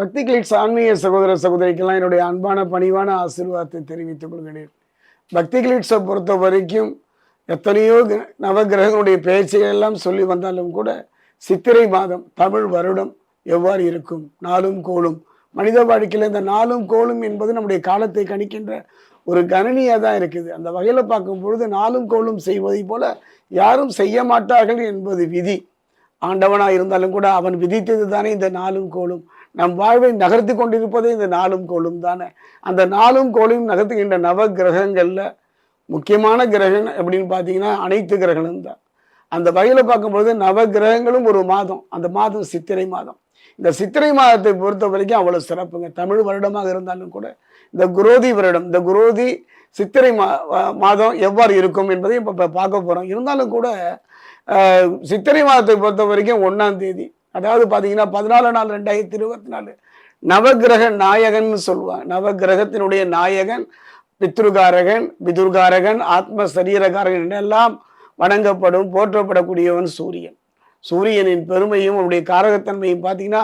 பக்தி கிளிட்ஸ் ஆன்மீக சகோதர சகோதரிக்கெல்லாம் என்னுடைய அன்பான பணிவான ஆசீர்வாதத்தை தெரிவித்துக் கொள்கிறேன். பக்தி கிளிட்ஸை பொறுத்த வரைக்கும் எத்தனையோ நவகிரகங்களுடைய பேச்சுகள் எல்லாம் சொல்லி வந்தாலும் கூட சித்திரை மாதம் தமிழ் வருடம் எவ்வாறு இருக்கும்? நாளும் கோளும். மனித வாழ்க்கையில் இந்த நாளும் கோளும் என்பது நம்முடைய காலத்தை கணிக்கின்ற ஒரு கணனியாக தான் இருக்குது. அந்த வகையில் பார்க்கும் பொழுது நாளும் கோளும் செய்வதை போல யாரும் செய்ய மாட்டார்கள் என்பது விதி. ஆண்டவனாக இருந்தாலும் கூட அவன் விதித்தது தானே இந்த நாளும் கோளும். நம் வாழ்வை நகர்த்தி கொண்டிருப்பதே இந்த நாளும் கோளும் தானே. அந்த நாளும் கோளும் நகர்த்துகின்ற நவ கிரகங்களில் முக்கியமான கிரகம் அப்படின்னு பார்த்தீங்கன்னா அனைத்து கிரகங்களும் தான். அந்த வகையில் பார்க்கும்பொழுது நவ கிரகங்களும் ஒரு மாதம் அந்த மாதம் சித்திரை மாதம். இந்த சித்திரை மாதத்தை பொறுத்த வரைக்கும் அவ்வளோ சிறப்புங்க. தமிழ் வருடமாக இருந்தாலும் கூட இந்த குரோதி வருடம் இந்த குரோதி சித்திரை மா மாதம் எவ்வாறு இருக்கும் என்பதை இப்போ பார்க்க போகிறோம் இருந்தாலும் கூட சித்திரை மாதத்தை பொறுத்த வரைக்கும் ஒன்றாம் தேதி அதாவது பார்த்தீங்கன்னா பதினாலு நாள் ரெண்டாயிரத்தி இருபத்தி நாலு. நவகிரக நாயகன் சொல்லுவாங்க. நவகிரகத்தினுடைய நாயகன் பித்ருகாரகன் பிதுர்காரகன் ஆத்ம சரீரகாரகன் எல்லாம் வணங்கப்படும் போற்றப்படக்கூடியவன் சூரியன். சூரியனின் பெருமையும் அவருடைய காரகத்தன்மையும் பார்த்தீங்கன்னா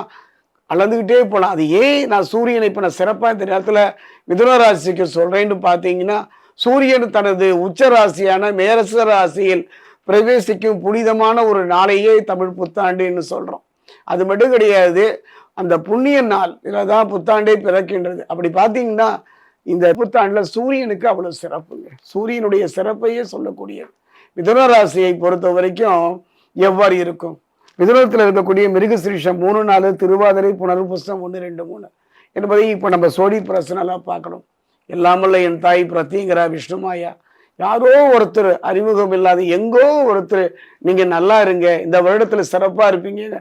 அளந்துக்கிட்டே போகலாம் அது ஏன் நான் சூரியனை இப்போ நான் சிறப்பாக இந்த நேரத்தில் மிதுனராசிக்கு சொல்கிறேன்னு பார்த்தீங்கன்னா சூரியன் தனது உச்ச ராசியான மேரச ராசியில் பிரவேசிக்கும் புனிதமான ஒரு நாளையே தமிழ் புத்தாண்டுன்னு சொல்கிறோம் அது மட்டும் கிடையாது அந்த புண்ணிய நாள் இதில் தான் புத்தாண்டே பிறக்கின்றது. அப்படி பார்த்தீங்கன்னா இந்த புத்தாண்டில் சூரியனுக்கு அவ்வளோ சிறப்புங்க. சூரியனுடைய சிறப்பையே சொல்லக்கூடியது. மிதுன ராசியை பொறுத்த வரைக்கும் எவ்வாறு இருக்கும்? மிதுனத்தில் இருக்கக்கூடிய மிருகசிரீஷம் மூணு நாலு திருவாதிரை புனர்புஸ்தம் ஒன்று ரெண்டு மூணு என்பதை இப்போ நம்ம சோடி பிரசனலாக பார்க்கணும். எல்லாமல்ல என் தாய் பிரத்திங்கிறா விஷ்ணுமாயா யாரோ ஒருத்தர் அறிமுகம் இல்லாத எங்கோ ஒருத்தர் நீங்கள் நல்லா இருங்க இந்த வருடத்துல சிறப்பா இருப்பீங்க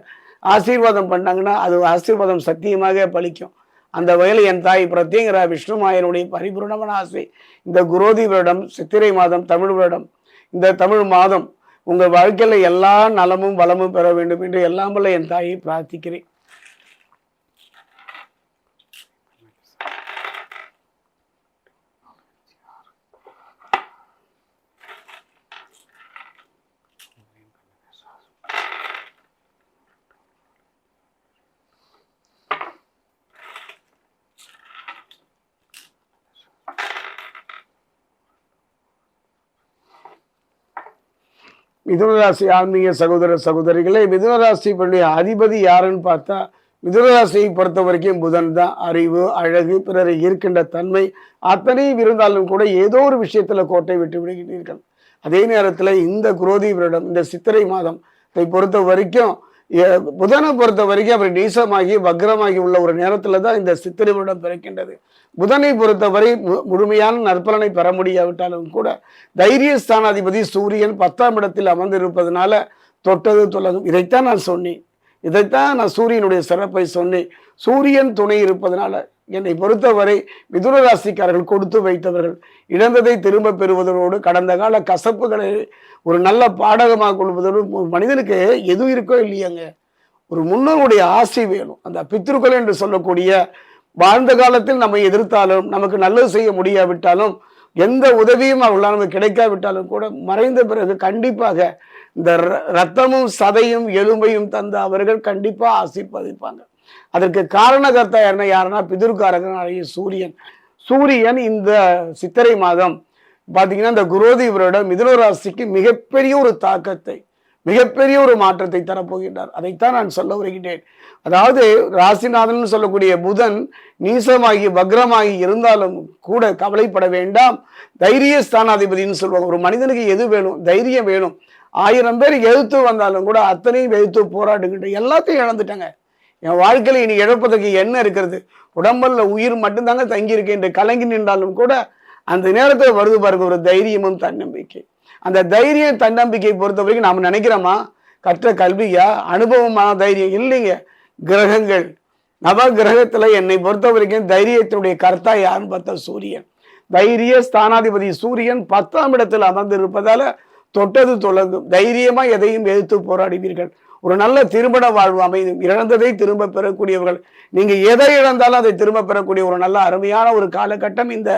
ஆசீர்வாதம் பண்ணாங்கன்னா அது ஆசீர்வாதம் சத்தியமாக பலிக்கும். அந்த வகையில் என் தாய் பிரத்யங்கிற விஷ்ணுமாயனுடைய பரிபூர்ணமான ஆசை. இந்த குரோதி வருடம் சித்திரை மாதம் தமிழ் வருடம் இந்த தமிழ் மாதம் உங்கள் வாழ்க்கையில் எல்லா நலமும் வளமும் பெற வேண்டும் என்று எல்லாம் வல்ல என் தாயை பிரார்த்திக்கிறேன். மிதுனராசி ஆன்மீக சகோதர சகோதரிகளே மிதுனராசியினுடைய அதிபதி யாருன்னு பார்த்தா மிதுனராசியை பொறுத்த வரைக்கும் புதன் தான். அறிவு அழகு பிறரை ஈர்க்கின்ற தன்மை அத்தனையும் இருந்தாலும் கூட ஏதோ ஒரு விஷயத்துல கோட்டை விட்டு விடுகிறீர்கள். அதே நேரத்தில் இந்த குரோதி வருடம் இந்த சித்திரை மாதம் இதை பொறுத்த வரைக்கும் புதனை பொறுத்த வரைக்கும் அப்படி நீசமாகி வக்ரமாகி உள்ள ஒரு நேரத்தில் தான் இந்த சித்திரை வருடம் பிறக்கின்றது. புதனை பொறுத்தவரை மு- முழுமையான நற்பலனை பெற முடியாவிட்டாலும் கூட தைரிய ஸ்தானாதிபதி சூரியன் பத்தாம் இடத்தில் அமர்ந்திருப்பதனால தொட்டது தொல்லதும். இதைத்தான் நான் சொன்னேன். இதைத்தான் நான் சூரியனுடைய சிறப்பை சொன்னேன். சூரியன் துணை இருப்பதனால என்னை பொறுத்தவரை மிதுன ராசிக்காரர்கள் கொடுத்து வைத்தவர்கள் இழந்ததை திரும்ப பெறுவதோடு கடந்த கால கசப்புகளை ஒரு நல்ல பாடகமாக கொள்வதோடு ஒரு மனிதனுக்கு எது இருக்கோ இல்லையாங்க. ஒரு முன்னோருடைய ஆசை வேணும். அந்த பித்திருக்கள் என்று சொல்லக்கூடிய வாழ்ந்த காலத்தில் நம்மை எதிர்த்தாலும் நமக்கு நல்லது செய்ய முடியாவிட்டாலும் எந்த உதவியும் அவர்களால் நமக்கு கிடைக்காவிட்டாலும் கூட மறைந்த பிறகு கண்டிப்பாக இந்த ர- ரத்தமும் சதையும் எலும்பையும் தந்த அவர்கள் கண்டிப்பா ஆசீர்வதிப்பாங்க. அதற்கு காரணகர்த்தா என்ன யாருன்னா பிதுர்காரகன் சூரியன். சூரியன் இந்த சித்திரை மாதம் பார்த்தீங்கன்னா இந்த குரோதி வருடம் மிதுன ராசிக்கு மிகப்பெரிய ஒரு தாக்கத்தை மிகப்பெரிய ஒரு மாற்றத்தை தரப்போகின்றார். அதைத்தான் நான் சொல்ல வருகிறேன். அதாவது ராசிநாதன் சொல்லக்கூடிய புதன் நீசமாகி வக்ரமாகி இருந்தாலும் கூட கவலைப்பட வேண்டாம். தைரிய ஸ்தானாதிபதினு சொல்லுவாங்க. ஒரு மனிதனுக்கு எது வேணும்? தைரியம் வேணும். ஆயிரம் பேர் எழுத்து வந்தாலும் கூட அத்தனையும் எழுத்து போராடுகின்ற எல்லாத்தையும் இழந்துட்டாங்க. என் வாழ்க்கையில் இனி இழப்பதற்கு என்ன இருக்கிறது? உடம்பல்ல உயிர் மட்டும்தாங்க தங்கியிருக்கு என்று கலங்கி நின்றாலும் கூட அந்த நேரத்தில் வருது பாருங்க ஒரு தைரியமும் தன்னம்பிக்கை. அந்த தைரியம் தன்னம்பிக்கை பொறுத்த வரைக்கும் நாம் நினைக்கிறோமா? கற்ற கல்வியா? அனுபவமான தைரியம் இல்லைங்க. கிரகங்கள். நவ கிரகத்தில் என்னை பொறுத்த வரைக்கும் தைரியத்தினுடைய கர்த்தா யாருன்னு பார்த்தா சூரியன். தைரிய ஸ்தானாதிபதி சூரியன் பத்தாம் இடத்தில் அமர்ந்திருப்பதால தொட்டது தொடங்கும் தைரியமாக எதையும் எதிர்த்து போராடுவீர்கள். ஒரு நல்ல திருமண வாழ்வு அமையும் இழந்ததை திரும்ப பெறக்கூடியவர்கள். நீங்கள் எதை இழந்தாலும் அதை திரும்ப பெறக்கூடிய ஒரு நல்ல அருமையான ஒரு காலகட்டம் இந்த.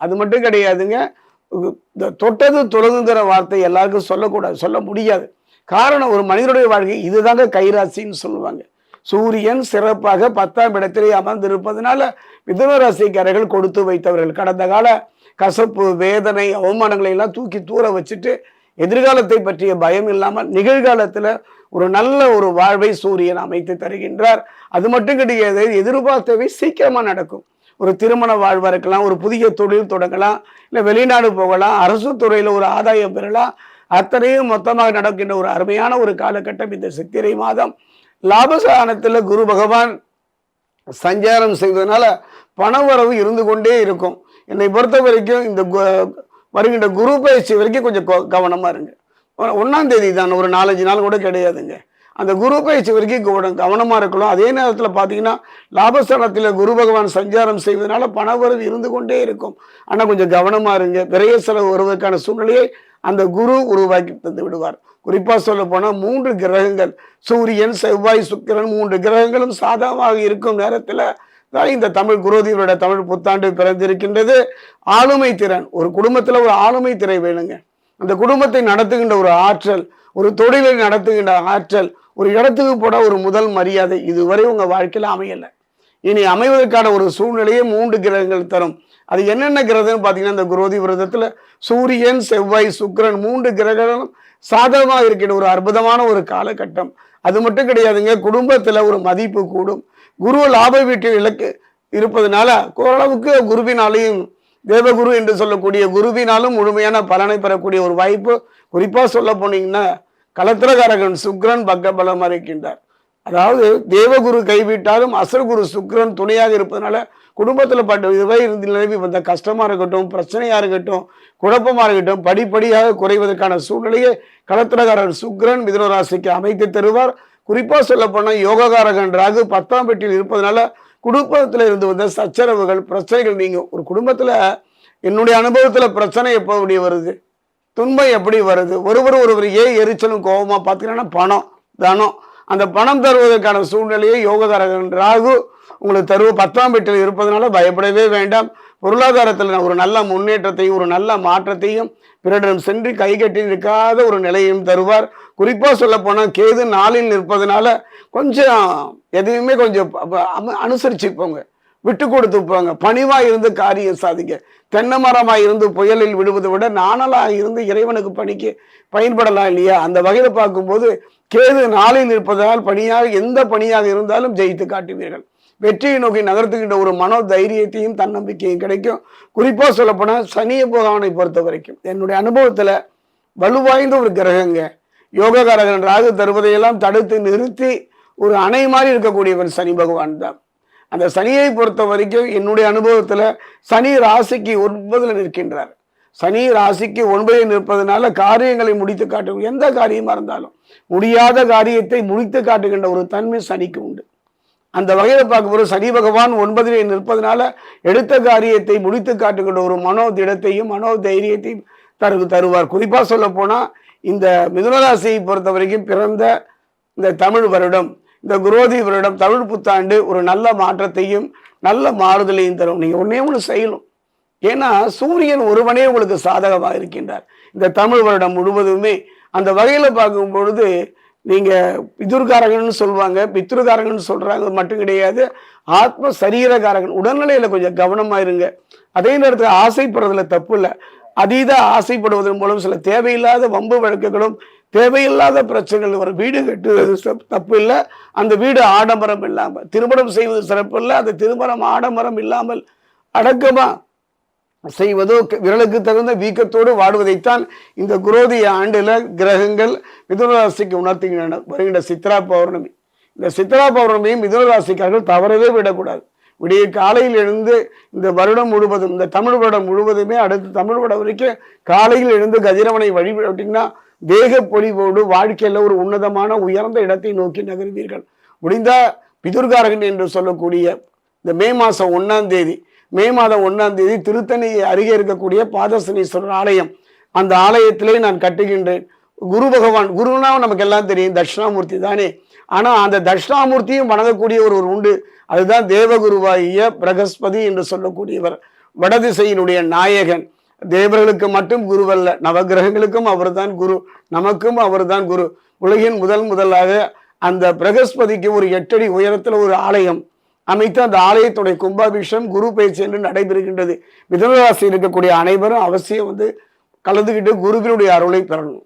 அது மட்டும் கிடையாதுங்க. இந்த தொட்டது தொழுங்குங்கிற வார்த்தை எல்லாருக்கும் சொல்லக்கூடாது சொல்ல முடியாது. காரணம் ஒரு மனிதனுடைய வாழ்க்கை இதுதாங்க கைராசின்னு சொல்லுவாங்க. சூரியன் சிறப்பாக பத்தாம் இடத்திலே அமர்ந்திருப்பதனால மிதுன ராசிக்காரர்கள் கொடுத்து வைத்தவர்கள். கடந்த கால கசப்பு வேதனை அவமானங்களை எல்லாம் தூக்கி தூர வச்சுட்டு எதிர்காலத்தை பற்றிய பயம் இல்லாமல் நிகழ்காலத்தில் ஒரு நல்ல ஒரு வாழ்வை சூரியன் அமைத்து தருகின்றார். அது மட்டும் கிடையாது எதிர்பார்த்தவை சீக்கிரமாக நடக்கும். ஒரு திருமண வாழ்வாக இருக்கலாம் ஒரு புதிய தொழில் தொடங்கலாம் இல்லை வெளிநாடு போகலாம் அரசு துறையில் ஒரு ஆதாயம் பெறலாம். அத்தனையும் மொத்தமாக நடக்கின்ற ஒரு அருமையான ஒரு காலகட்டம் இந்த சித்திரை மாதம். லாபஸ்தானத்தில் குரு பகவான் சஞ்சாரம் செய்வதனால பணவரவு இருந்து கொண்டே இருக்கும். என்னை பொறுத்த வரைக்கும் இந்த கு- வருகின்ற குரு பயிற்சி வரைக்கும் கொஞ்சம் கவனமாக இருங்க. ஒன்றாம் தேதி தான் ஒரு நாலஞ்சு நாள் கூட கிடையாதுங்க. அந்த குரு பயிற்சி வரைக்கும் கவனமாக கவனமா இருக்கணும். அதே நேரத்தில் பார்த்தீங்கன்னா லாபஸ்தானத்தில் குரு பகவான் சஞ்சாரம் செய்வதனால பணவரவு இருந்து கொண்டே இருக்கும். ஆனால் கொஞ்சம் கவனமாக இருங்க. விரைய செலவு வருவதற்கான சூழ்நிலையை அந்த குரு உருவாக்கி தந்து விடுவார். குறிப்பாக சொல்ல போனால் மூன்று கிரகங்கள் சூரியன் செவ்வாய் சுக்கிரன் மூன்று கிரகங்களும் சாதகமாக இருக்கும் நேரத்தில் இந்த தமிழ் குரோதியோட தமிழ் புத்தாண்டு பிறந்திருக்கின்றது. ஆளுமை திறன். ஒரு குடும்பத்தில் ஒரு ஆளுமை திறன் வேணுங்க. அந்த குடும்பத்தை நடத்துகின்ற ஒரு ஆற்றல் ஒரு தொழிலை நடத்துகின்ற ஆற்றல் ஒரு இடத்துக்கு போட ஒரு முதல் மரியாதை இதுவரை உங்கள் வாழ்க்கையில் அமையலை. இனி அமைவதற்கான ஒரு சூழ்நிலையை மூன்று கிரகங்கள் தரும். அது என்னென்ன கிரகம்னு பார்த்தீங்கன்னா இந்த குரோதி விரதத்தில் சூரியன் செவ்வாய் சுக்கிரன் மூன்று கிரகங்களும் சாதகமாக இருக்கின்ற ஒரு அற்புதமான ஒரு காலகட்டம். அது மட்டும் கிடையாதுங்க குடும்பத்தில் ஒரு மதிப்பு கூடும். குரு லாப வீட்டில் இலக்கு இருப்பதனால ஓரளவுக்கு குருவினாலையும் தேவகுரு என்று சொல்லக்கூடிய குருவினாலும் முழுமையான பலனை பெறக்கூடிய ஒரு வாய்ப்பு. குறிப்பாக சொல்ல போனீங்கன்னா கலத்திரகாரகன் சுக்ரன் பக்கபலமாக இருக்கின்றார் அதாவது தேவகுரு கைவிட்டாலும் அசர்குரு சுக்கிரன் துணையாக இருப்பதனால குடும்பத்தில் பட்ட இதுவே இருந்து நிலவி வந்த கஷ்டமாக இருக்கட்டும் பிரச்சனையாக இருக்கட்டும் குழப்பமாக இருக்கட்டும் படிப்படியாக குறைவதற்கான சூழ்நிலையை களத்திரகாரன் சுக்ரன் மிதனராசிக்கு அமைத்து தருவார். குறிப்பாக சொல்ல போனா யோககாரகன் ராகு பத்தாம் பெட்டியில் இருப்பதனால குடும்பத்தில் இருந்து வந்த சச்சரவுகள் பிரச்சனைகள் நீங்கள் ஒரு குடும்பத்தில் என்னுடைய அனுபவத்தில் பிரச்சனை எப்போ எப்படி வருது? துன்பம் எப்படி வருது? ஒருவர் ஒருவர் ஏன் எரிச்சலும் கோபமாக பார்த்தீங்கன்னா பணம் தனம். அந்த பணம் தருவதற்கான சூழ்நிலையை யோககாரகன் ராகு உங்களுக்கு தருவ பத்தாம் வீட்டில் இருப்பதனால பயப்படவே வேண்டாம். பொருளாதாரத்தில் ஒரு நல்ல முன்னேற்றத்தையும் ஒரு நல்ல மாற்றத்தையும் பிறரிடம் சென்று கைகட்டி நிற்காத ஒரு நிலையும் தருவார். குறிப்பாக சொல்லப்போனால் கேது நாளில் நிற்பதனால கொஞ்சம் எதையுமே கொஞ்சம் அனுசரிச்சுப்போங்க. போங்க விட்டு கொடுத்து போங்க. இருந்து காரியம் சாதிங்க. தென்னை மரமாக இருந்து புயலில் விடுவதை விட நானலாக இருந்து இறைவனுக்கு பணிக்கு பயன்படலாம் இல்லையா? அந்த வகையில் பார்க்கும்போது கேது நாளில் இருப்பதால் பணியாக எந்த பணியாக இருந்தாலும் ஜெயித்து காட்டுவீர்கள். வெற்றியை நோக்கி நகர்த்துகின்ற ஒரு மனோ தைரியத்தையும் தன்னம்பிக்கையும் கிடைக்கும். குறிப்பாக சொல்லப்போனால் சனிய பகவானை பொறுத்த வரைக்கும் என்னுடைய அனுபவத்தில் வலுவாய்ந்த ஒரு கிரகங்க. யோககாரகன் ராகு தருவதையெல்லாம் தடுத்து நிறுத்தி ஒரு அணை மாதிரி இருக்கக்கூடியவன் சனி பகவான் தான். அந்த சனியை பொறுத்த வரைக்கும் என்னுடைய அனுபவத்தில் சனி ராசிக்கு ஒன்பதில் நிற்கின்றார். சனி ராசிக்கு ஒன்பதில் நிற்பதனால காரியங்களை முடித்து காட்டு எந்த காரியமாக இருந்தாலும் முடியாத காரியத்தை முடித்து காட்டுகின்ற ஒரு தன்மை சனிக்கு உண்டு. அந்த வகையில் பார்க்கும்போது சனி பகவான் ஒன்பதிலே நிற்பதனால எடுத்த காரியத்தை முடித்து காட்டுகின்ற ஒரு மனோ திடத்தையும் மனோ தைரியத்தையும் தரு தருவார். குறிப்பாக சொல்ல போனால் இந்த மிதுனராசியை பொறுத்த வரைக்கும் பிறந்த இந்த தமிழ் வருடம் இந்த குரோதி வருடம் தமிழ் புத்தாண்டு ஒரு நல்ல மாற்றத்தையும் நல்ல மாறுதலையும் தரும். நீங்கள் ஒன்றே ஒன்று செய்யணும். ஏன்னா சூரியன் ஒருவனே உங்களுக்கு சாதகமாக இருக்கின்றார் இந்த தமிழ் வருடம் முழுவதுமே அந்த வகையில் பார்க்கும் பொழுது நீங்கள் பிதுர்காரகன்னு சொல்லுவாங்க பித்ருகாரகன்னு சொல்கிறாங்க மட்டும் கிடையாது. ஆத்ம சரீரகாரகன் உடல்நிலையில் கொஞ்சம் கவனமாக இருங்க. அதே நேரத்தில் ஆசைப்படுறதுல தப்பு இல்லை. அதீத ஆசைப்படுவதன் மூலம் சில தேவையில்லாத வம்பு வழக்குகளும் தேவையில்லாத பிரச்சனைகள் வரும். வீடு கட்டுவது தப்பு இல்லை. அந்த வீடு ஆடம்பரம் இல்லாமல் திருமணம் செய்வது சிறப்பு இல்லை. அந்த திருமணம் ஆடம்பரம் இல்லாமல் அடக்கமாக செய்வதோ விரலுக்கு தகுந்த வீக்கத்தோடு வாடுவதைத்தான் இந்த குரோதிய ஆண்டில் கிரகங்கள் மிதுனராசிக்கு உணர்த்துகின்றன. வருகின்ற சித்ரா பௌர்ணமி. இந்த சித்ரா பௌர்ணமியும் மிதுனராசிக்காரர்கள் தவறவே விடக்கூடாது. விடிய காலையில் எழுந்து இந்த வருடம் முழுவதும் இந்த தமிழ் வருடம் முழுவதுமே அடுத்து தமிழ் வருடம் வரைக்கும் காலையில் எழுந்து கதிரவனை வழிபட்டிங்கன்னா தேக பொலிவோடு வாழ்க்கையில் ஒரு உன்னதமான உயர்ந்த இடத்தை நோக்கி நகர்வீர்கள். முடிந்தால் பிதுர்காரகன் என்று சொல்லக்கூடிய இந்த மே மாதம் ஒன்றாம் தேதி மே மாதம் ஒன்றாம் தேதி திருத்தணி அருகே இருக்கக்கூடிய பாதசனீஸ்வரர் ஆலயம். அந்த ஆலயத்திலே நான் கட்டுகின்றேன். குரு பகவான் குருனா நமக்கு எல்லாம் தெரியும் தட்சிணாமூர்த்தி தானே. ஆனால் அந்த தட்சிணாமூர்த்தியும் வணங்கக்கூடிய ஒரு உண்டு. அதுதான் தேவகுருவாகிய பிரகஸ்பதி என்று சொல்லக்கூடியவர் வடதிசையினுடைய நாயகன். தேவர்களுக்கு மட்டும் குருவல்ல நவகிரகங்களுக்கும் அவர்தான் குரு நமக்கும் அவர்தான் குரு. உலகின் முதல் முதலாக அந்த பிரகஸ்பதிக்கு ஒரு எட்டடி உயரத்தில் ஒரு ஆலயம். அமைத்து அந்த ஆலயத்துடைய கும்பாபிஷேகம் குரு பயிற்சி என்று நடைபெறுகின்றது. மிதுனராசி இருக்கக்கூடிய அனைவரும் அவசியம் வந்து கலந்துக்கிட்டு குருவினுடைய அருளை பெறணும்.